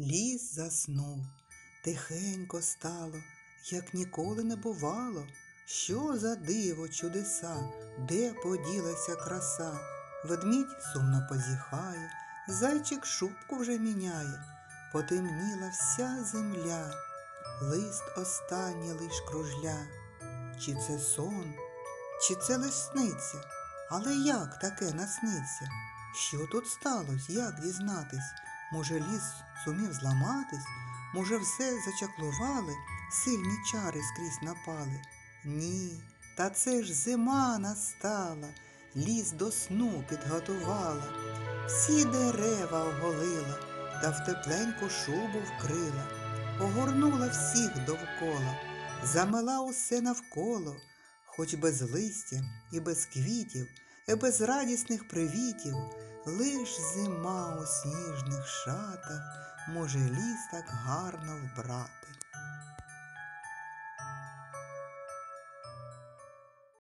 Ліс заснув, тихенько стало, як ніколи не бувало. Що за диво чудеса, де поділася краса? Ведмідь сумно позіхає, зайчик шубку вже міняє, потемніла вся земля, лист останній лиш кружля. Чи це сон, чи це лиш сниться? Але як таке насниться? Що тут сталося, як дізнатись? Може, ліс сумів зламатись? Може, все зачаклували, сильні чари скрізь напали? Ні, та це ж зима настала, ліс до сну підготувала, всі дерева оголила та в тепленьку шубу вкрила, огорнула всіх довкола, замела усе навколо, хоч без листя і без квітів, і без радісних привітів, лиш зима у сніжних шатах може ліс так гарно вбрати.